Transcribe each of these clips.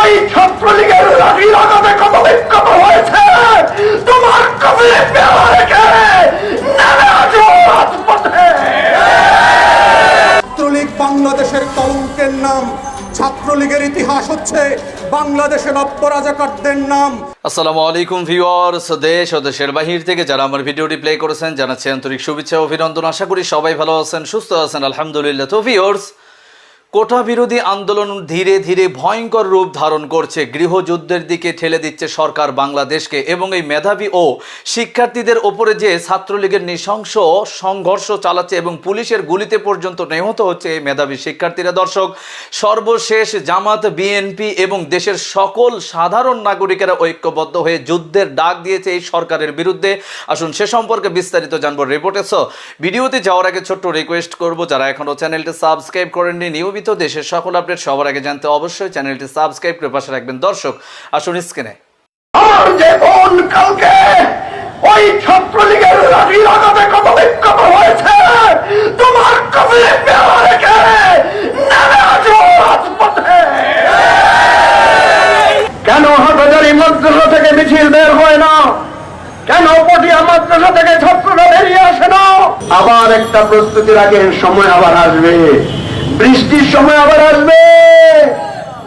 ওই ছাত্রলীগের লাঠি লাগাতে কত বিক্ষত হয়েছে। তোমার কবলে পেয়ারা রেখে নেমে আসো রাজপথে। ছাত্রলীগ বাংলাদেশের কলঙ্কের নাম ছাত্রলীগের ইতিহাস হচ্ছে বাংলাদেশের অপরাজাকারদের নাম। আসসালামু আলাইকুম ভিউয়ার্স দেশ ও দেশের বাহির থেকে যারা আমার ভিডিওটি প্লে করেছেন জানাচ্ছি আন্তরিক শুভেচ্ছা ও অভিনন্দন। আশা করি সবাই ভালো আছেন সুস্থ আছেন আলহামদুলিল্লাহ। তো ভিউয়ার্স কোটা বিরোধী আন্দোলন ধীরে ধীরে ভয়ঙ্কর রূপ ধারণ করছে। গৃহযুদ্ধের দিকে ঠেলে দিচ্ছে সরকার বাংলাদেশকে এবং এই মেধাবী ও শিক্ষার্থীদের ওপরে যে ছাত্রলীগের নৃশংস সংঘর্ষ চালাচ্ছে এবং পুলিশের গুলিতে পর্যন্ত নিহত হচ্ছে এই মেধাবী শিক্ষার্থীরা। দর্শক, সর্বশেষ জামাত, বিএনপি এবং দেশের সকল সাধারণ নাগরিকেরা ঐক্যবদ্ধ হয়ে যুদ্ধের ডাক দিয়েছে এই সরকারের বিরুদ্ধে। আসুন সে সম্পর্কে বিস্তারিত জানব রিপোর্টে। ভিডিওতে যাওয়ার আগে ছোট্ট রিকোয়েস্ট করব, যারা এখনও চ্যানেলটি সাবস্ক্রাইব করেননি, নিয়মিত দেশের সকল আপডেট সবার আগে জানতে অবশ্যই চ্যানেলটি সাবস্ক্রাইব করে পাশে রাখবেন। দর্শক, আসুন স্ক্রিনে। কেন মাদ্রাসা থেকে মিছিল বের হয় না? কেন পটিয়া মাদ্রাসা থেকে ছাত্ররা বেরিয়ে আসে না? আবার একটা প্রস্তুতির আগে সময় আবার আসবে। বৃষ্টির সময় আবার আসবে।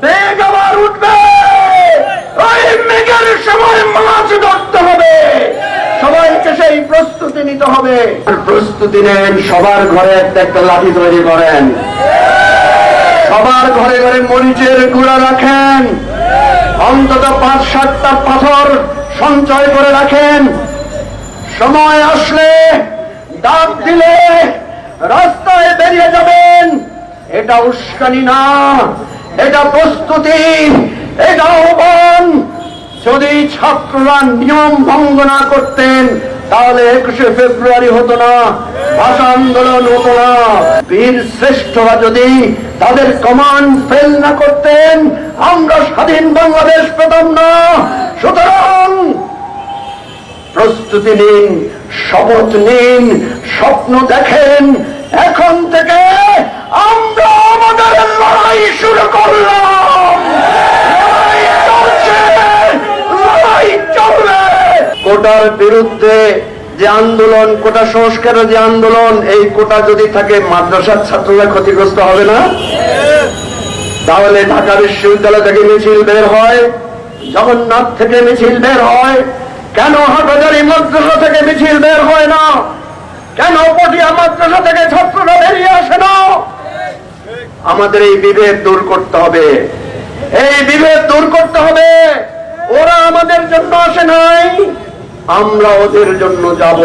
মেঘ আবার উঠবে। ওই মেঘের সময় মাছ ধরতে হবে। সবাইকে সেই প্রস্তুতি নিতে হবে। প্রস্তুতি নেন, সবার ঘরে একটা একটা লাঠি তৈরি করেন। সবার ঘরে ঘরে মরিচের গুঁড়া রাখেন। অন্তত পাঁচ সাতটা পাথর সঞ্চয় করে রাখেন। সময় আসলে ডাক দিলে রাস্তায় বেরিয়ে যাবেন। এটা উস্কানি না, এটা প্রস্তুতি, এটা আহ্বান যদি ছাত্ররা নিয়ম ভঙ্গ না করতেন, তাহলে একুশে ফেব্রুয়ারি হতো না। ভাষা আন্দোলন হতো না। বীর শ্রেষ্ঠরা যদি তাদের কমান্ড ফেল না করতেন, আমরা স্বাধীন বাংলাদেশ পেতাম না। সুতরাং প্রস্তুতি নিন, শপথ নিন, স্বপ্ন দেখেন, এখন থেকে আমরা আমাদের লড়াই শুরু করলাম। কোটার বিরুদ্ধে যে আন্দোলন, কোটা সংস্কারের যে আন্দোলন, এই কোটা যদি থাকে, মাদ্রাসার ছাত্ররা ক্ষতিগ্রস্ত হবে না? তাহলে ঢাকা বিশ্ববিদ্যালয় থেকে মিছিল বের হয়, জগন্নাথ থেকে মিছিল বের হয়। কেন হাটাজারি মাদ্রাসা থেকে মিছিল বের হয় না? কেন পটিয়া মাদ্রাসা থেকে ছাত্ররা বেরিয়ে আসে না? আমাদের এই বিভেদ দূর করতে হবে। এই বিভেদ দূর করতে হবে। ওরা আমাদের জন্য আসে নাই। আমরা ওদের জন্য যাব।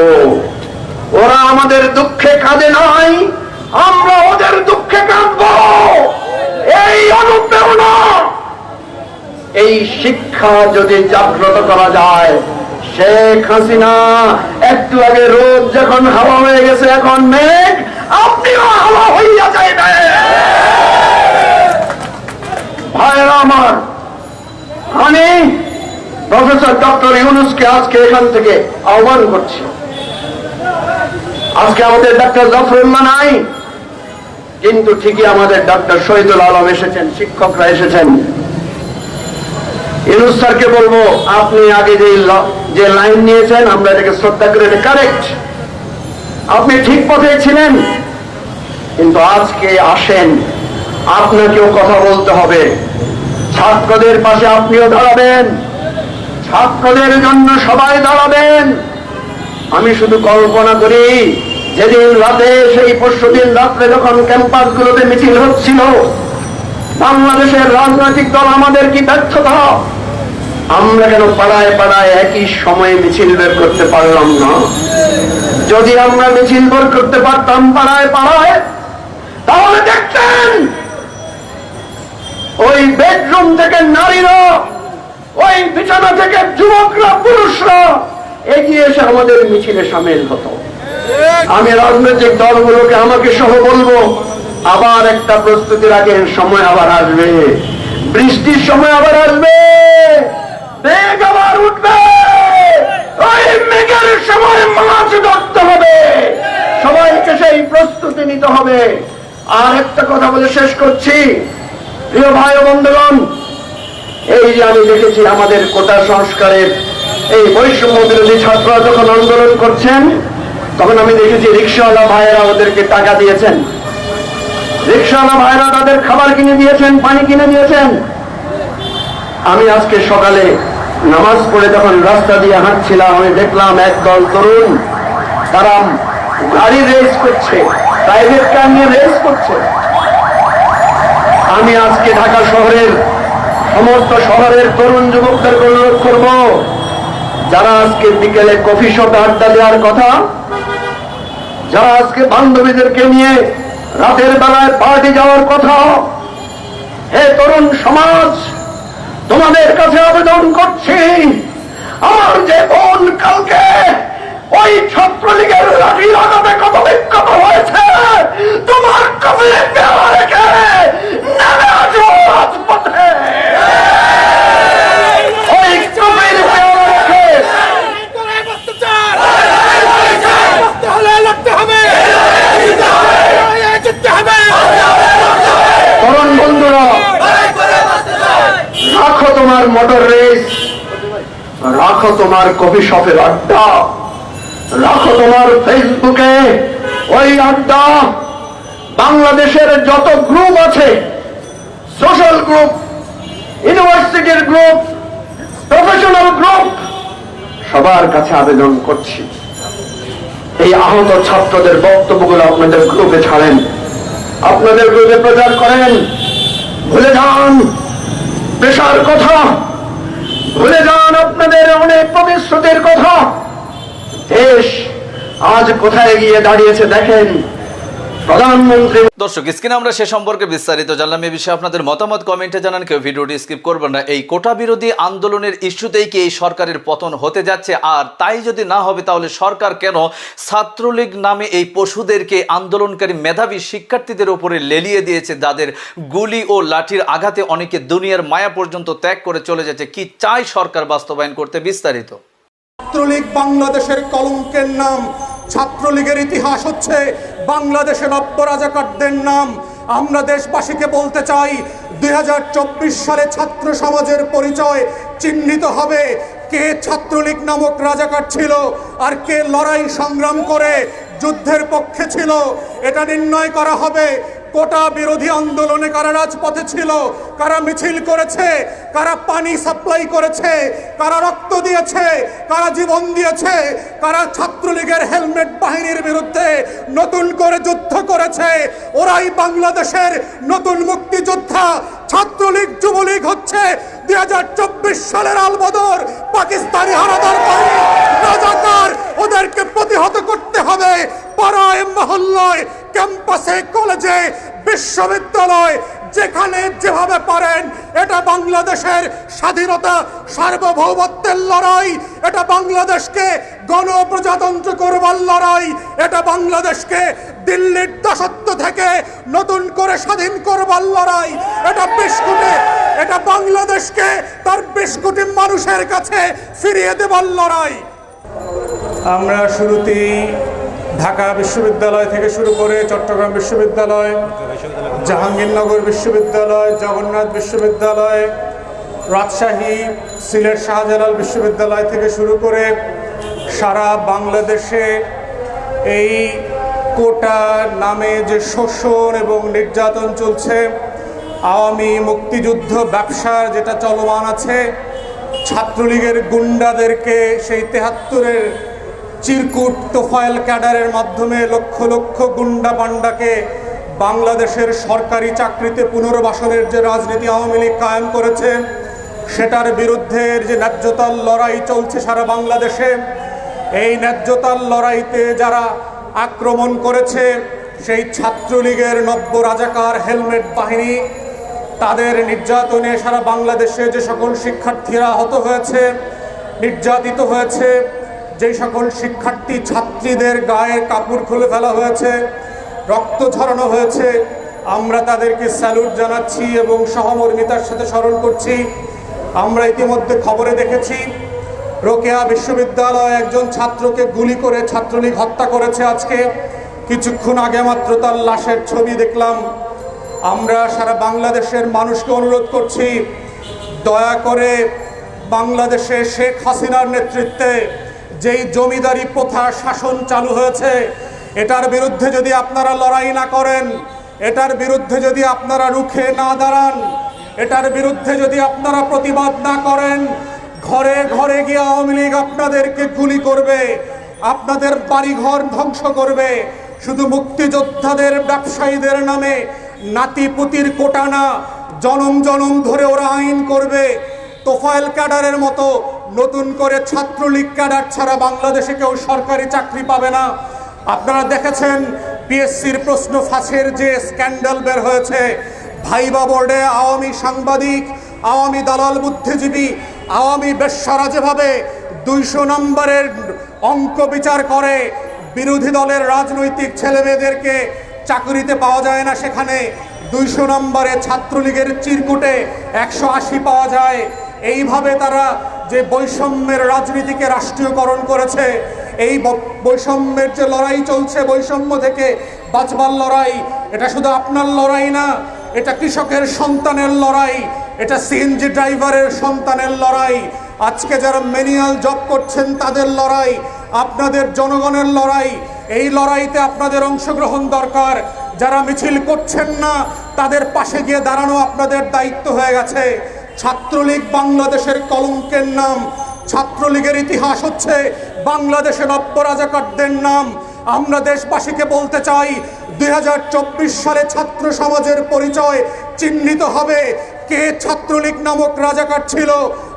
ওরা আমাদের দুঃখে কাঁদে নাই। আমরা ওদের দুঃখে কাঁদব। এই অনুপ্রেরণা। এই শিক্ষা যদি জাগ্রত করা যায় শেখ হাসিনা, একটু আগে রোদ যখন হাওয়া হয়ে গেছে, এখন মেঘ, আপনিও হাওয়া হইয়া যাইবে ভাইরা আমার, আমি প্রফেসর ডক্টর ইউনুসকে আজকে এখান থেকে আহ্বান করছি। আজকে আমাদের ডাক্তার জাফরুল্লাহ নাই, কিন্তু ঠিকই আমাদের ডক্টর শহীদুল আলম এসেছেন, শিক্ষকরা এসেছেন। ইউনুস স্যারকে বলব, আপনি আগে যে যে লাইন নিয়েছেন, আমরা এটাকে শ্রদ্ধা করে কারেক্ট আপনি ঠিক পথে ছিলেন, কিন্তু আজকে আসেন, আপনাকেও কথা বলতে হবে। ছাত্রদের পাশে আপনিও দাঁড়াবেন, ছাত্রদের জন্য সবাই দাঁড়াবেন। আমি শুধু কল্পনা করি, যেদিন রাতে, সেই পরশু দিন রাত্রে যখন ক্যাম্পাস গুলোতে মিছিল হচ্ছিল, বাংলাদেশের রাজনৈতিক দল আমাদের কি ব্যর্থতা? আমরা কেন পাড়ায় পাড়ায় একই সময়ে মিছিল বের করতে পারলাম না। যদি আমরা মিছিল বের করতে পারতাম পাড়ায় পাড়ায়, তাহলে দেখতেন, ওই বেডরুম থেকে নারীরা, ওই বিছানা থেকে যুবকরা, পুরুষরা এগিয়ে এসে আমাদের মিছিলে সামিল হতো। আমি রাজনৈতিক দলগুলোকে আমাকে সহ বলব, আবার একটা প্রস্তুতি রাখেন সময় আবার আসবে। বৃষ্টির সময় আবার আসবে। মেঘ উঠবে। ওই মেঘের সময় মাছ ধরতে হবে। সবাইকে সেই প্রস্তুতি নিতে হবে। আর একটা কথা বলে শেষ করছি। প্রিয় ভাই বন্ধুগণ, এই যে আমি দেখেছি আমাদের কোটা সংস্কারের এই বৈষম্য বিরোধী ছাত্ররা যখন আন্দোলন করছেন, তখন আমি দেখেছি রিক্সাওয়ালা ভাইয়েরা ওদেরকে টাকা দিয়েছেন। রিক্সাওয়ালা ভাইয়েরা তাদের খাবার কিনে দিয়েছেন, পানি কিনে দিয়েছেন। আমি আজকে সকালে নামাজ পড়ে যখন রাস্তা দিয়ে হাঁটছিলাম, আমি দেখলাম একদল তরুণ, তারা গাড়ি রেস করছে প্রাইভেট কার নিয়ে রেস করছে। আমি আজকে ঢাকা শহরের সমস্ত শহরের তরুণ যুবকদেরকে অনুরোধ করব, যারা আজকে বিকেলে কফি শপে আড্ডা দেওয়ার কথা, যারা আজকে বান্ধবীদেরকে নিয়ে রাতের বেলায় পার্টি যাওয়ার কথা। হে তরুণ সমাজ! তোমাদের কাছে আবেদন করছি। আমার যে বোন কালকে ওই ছাত্রলীগের লাঠি লাগাতে কত বিক্ষত হয়েছে তোমার কবির দেওয়া রেখে নেমে আসো রাজপথে ওই কবির দেওয়া রেখে তরুণ বন্ধুরা রাখো তোমার মোটর রেস রাখো তোমার কফি শপের আড্ডা। রাখো তোমার ফেসবুকে ওই আড্ডা। বাংলাদেশের যত গ্রুপ আছে সোশ্যাল গ্রুপ ইউনিভার্সিটির গ্রুপ প্রফেশনাল গ্রুপ সবার কাছে আবেদন করছি। এই আহত ছাত্রদের বক্তব্যগুলো আপনাদের গ্রুপে ছাড়েন। আপনাদের গ্রুপে প্রচার করেন। ভুলে যান। পেশার কথা ভুলে যান আপনাদের অনেক প্রতিশ্রুতির কথা। দেশ আজ কোথায় গিয়ে দাঁড়িয়েছে দেখেন। প্রধানমন্ত্রী দর্শক স্ক্রিনে আমরা সে সম্পর্কে বিস্তারিত জানলাম। এই বিষয়ে আপনাদের মতামত কমেন্টে জানান। কেউ ভিডিওটি স্কিপ করবেন না। এই কোটা বিরোধী আন্দোলনের ইস্যুতেই কি এই সরকারের পতন হতে যাচ্ছে? আর তাই যদি না হবে তাহলে সরকার কেন ছাত্রলীগ নামে এই পশুদেরকে আন্দোলনকারী মেধাবী শিক্ষার্থীদের উপরে লেলিয়ে দিয়েছে? যাদের গুলি ও লাঠির আঘাতে অনেকে দুনিয়ার মায়া পর্যন্ত ত্যাগ করে চলে যাচ্ছে। কি চাই সরকার বাস্তবায়ন করতে? বিস্তারিত। ছাত্রলীগ বাংলাদেশের কলঙ্কের নাম। ছাত্রলীগের ইতিহাস হচ্ছে বাংলাদেশের নব্য রাজাকারদের নাম আমরা দেশবাসীকে বলতে চাই, দুই হাজার চব্বিশ সালে ছাত্র সমাজের পরিচয় চিহ্নিত হবে। কে ছাত্রলীগ নামক রাজাকার ছিল আর কে লড়াই সংগ্রাম করে যুদ্ধের পক্ষে ছিল, এটা নির্ণয় করা হবে। কোটা বিরোধী আন্দোলনে কারা রাজপথে ছিল, কারা মিছিল করেছে, কারা পানি সাপ্লাই করেছে, কারা রক্ত দিয়েছে, কারা জীবন দিয়েছে, কারা ছাত্রলীগের হেলমেট বাহিনীর বিরুদ্ধে নতুন করে যুদ্ধ করেছে, ওরাই বাংলাদেশের নতুন মুক্তিযোদ্ধা, ছাত্রলীগ, যুবলীগ হচ্ছে দুই হাজার চব্বিশ সালের আলবদর, পাকিস্তানি হানাদার রাজাকার, ওদেরকে প্রতিহত করতে হবে, পাড়ায়, মহল্লায় ক্যাম্পাসে, কলেজে, বিশ্ববিদ্যালয়, যেখানে যেভাবে পারেন, এটা বাংলাদেশের স্বাধীনতা, সার্বভৌমত্বের লড়াই, এটা বাংলাদেশকে গণপ্রজাতন্ত্র করবার লড়াই, এটা বাংলাদেশকে দিল্লির দাসত্ব থেকে নতুন করে স্বাধীন করবার লড়াই, এটা বিশ কোটি এটা বাংলাদেশকে তার বিশ কোটি মানুষের কাছে ফিরিয়ে দেবার লড়াই। আমরা শুরুতেই ঢাকা বিশ্ববিদ্যালয় থেকে শুরু করে চট্টগ্রাম বিশ্ববিদ্যালয়, জাহাঙ্গীরনগর বিশ্ববিদ্যালয়, জগন্নাথ বিশ্ববিদ্যালয়, রাজশাহী, সিলেট শাহজালাল বিশ্ববিদ্যালয় থেকে শুরু করে সারা বাংলাদেশে এই কোটা নামে যে শোষণ এবং নির্যাতন চলছে, আওয়ামী মুক্তিযুদ্ধ ব্যবসার যেটা চলমান আছে, ছাত্রলীগের গুন্ডাদেরকে সেই তেহাত্তরের চিরকুট তোফায়েল ক্যাডারের মাধ্যমে লক্ষ লক্ষ গুন্ডা পান্ডাকে বাংলাদেশের সরকারি চাকরিতে পুনর্বাসনের যে রাজনীতি আওয়ামী লীগ কায়েম করেছে, সেটার বিরুদ্ধে যে ন্যায্যতার লড়াই চলছে সারা বাংলাদেশে, এই ন্যায্যতার লড়াইতে যারা আক্রমণ করেছে, সেই ছাত্রলীগের নব্য রাজাকার হেলমেট বাহিনী, তাদের নির্যাতনে সারা বাংলাদেশে যে সকল শিক্ষার্থীরা আহত হয়েছে, নির্যাতিত হয়েছে যে সকল শিক্ষার্থী, ছাত্রীদের গায়ের কাপড় খুলে ফেলা হয়েছে, রক্ত ঝরানো হয়েছে, আমরা তাদেরকে স্যালুট জানাচ্ছি এবং সহমর্মিতার সাথে স্মরণ করছি। আমরা ইতিমধ্যে খবরে দেখেছি, রোকেয়া বিশ্ববিদ্যালয় একজন ছাত্রকে গুলি করে ছাত্রলীগ হত্যা করেছে আজকে। কিছুক্ষণ আগে মাত্র তার লাশের ছবি দেখলাম। আমরা সারা বাংলাদেশের মানুষকে অনুরোধ করছি, দয়া করে বাংলাদেশে শেখ হাসিনার নেতৃত্বে যেই জমিদারি প্রথা শাসন চালু হয়েছে, এটার বিরুদ্ধে যদি আপনারা লড়াই না করেন, এটার বিরুদ্ধে যদি আপনারা রুখে না দাঁড়ান, এটার বিরুদ্ধে যদি আপনারা প্রতিবাদ না করেন, ঘরে ঘরে গিয়ে আওয়ামী লীগ আপনাদেরকে গুলি করবে, আপনাদের বাড়িঘর ধ্বংস করবে, শুধু মুক্তিযোদ্ধাদের, ব্যবসায়ীদের নামে নাতিপুতির কোটানা জনম জনম ধরে ওরা আইন করবে, তোফায়েল ক্যাডারের মতো নতুন করে ছাত্রলীগ ক্যাডার ছাড়া বাংলাদেশে কেউ সরকারি চাকরি পাবে না। আপনারা দেখেছেন পিএসসির প্রশ্ন ফাঁসের যে স্ক্যান্ডাল বের হয়েছে। ভাইবা বোর্ডে আওয়ামী সাংবাদিক, আওয়ামী দালাল বুদ্ধিজীবী, আওয়ামী বেশ্যারা যেভাবে দুইশো নম্বরের অঙ্ক বিচার করে, বিরোধী দলের রাজনৈতিক ছেলেমেয়েদেরকে চাকরিতে পাওয়া যায় না সেখানে, দুইশো নম্বরে ছাত্রলীগের চিরকুটে একশো আশি পাওয়া যায়। এইভাবে তারা যে বৈষম্যের রাজনীতিকে রাষ্ট্রীয়করণ করেছে, এই বৈষম্যের যে লড়াই চলছে, বৈষম্য থেকে বাঁচবার লড়াই, এটা শুধু আপনার লড়াই না, এটা কৃষকের সন্তানের লড়াই, এটা সিএনজি ড্রাইভারের সন্তানের লড়াই, আজকে যারা ম্যানুয়াল জব করছেন তাদের লড়াই, আপনাদের জনগণের লড়াই, এই লড়াইতে আপনাদের অংশগ্রহণ দরকার। যারা মিছিল করছেন না, তাদের পাশে গিয়ে দাঁড়ানো আপনাদের দায়িত্ব হয়ে গেছে। ছাত্রলীগ বাংলাদেশের কলঙ্কের নাম। ছাত্রলীগের ইতিহাস হচ্ছে বাংলাদেশের নব্য রাজাকারদের নাম। আমরা দেশবাসীকে বলতে চাই, দুই হাজার চব্বিশ সালে ছাত্র সমাজের পরিচয় চিহ্নিত হবে। কে ছাত্রলীগ নামক রাজাকার ছিল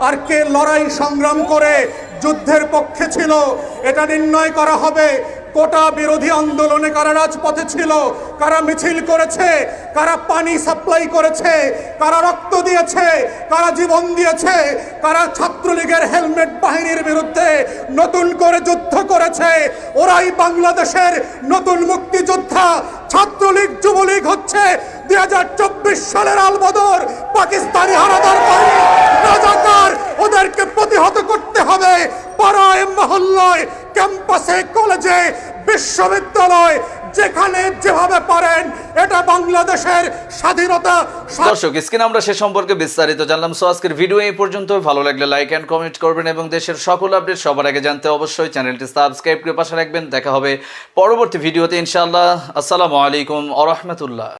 আর কে লড়াই সংগ্রাম করে যুদ্ধের পক্ষে ছিল, এটা নির্ণয় করা হবে। কোটা বিরোধী আন্দোলনে কারা রাজপথে ছিল, কারা মিছিল করেছে, কারা পানি সাপ্লাই করেছে, কারা রক্ত দিয়েছে, কারা জীবন দিয়েছে, কারা ছাত্রলীগের হেলমেট বাহিনীর বিরুদ্ধে নতুন করে যুদ্ধ করেছে, ওরাই বাংলাদেশের নতুন মুক্তিযোদ্ধা, ছাত্রলীগ, যুবলীগ হচ্ছে দুই হাজার চব্বিশ সালের আলবদর, পাকিস্তানি হানাদার রাজাকার, ওদেরকে প্রতিহত করতে হবে, পাড়ায়, মহল্লায় ক্যাম্পাসে, কলেজে, বিশ্ববিদ্যালয়, যেখানে যেভাবে পারেন, এটা বাংলাদেশের স্বাধীনতা দর্শক, স্ক্রিনে আমরা সে সম্পর্কে বিস্তারিত জানলাম। সো আজকের ভিডিও এই পর্যন্ত। ভালো লাগলে লাইক অ্যান্ড কমেন্ট করবেন এবং দেশের সকল আপডেট সবার আগে জানতে অবশ্যই চ্যানেলটি সাবস্ক্রাইব করে পাশে রাখবেন। দেখা হবে পরবর্তী ভিডিওতে ইনশাআল্লাহ। আসসালামু আলাইকুম আ রহমতুল্লাহ।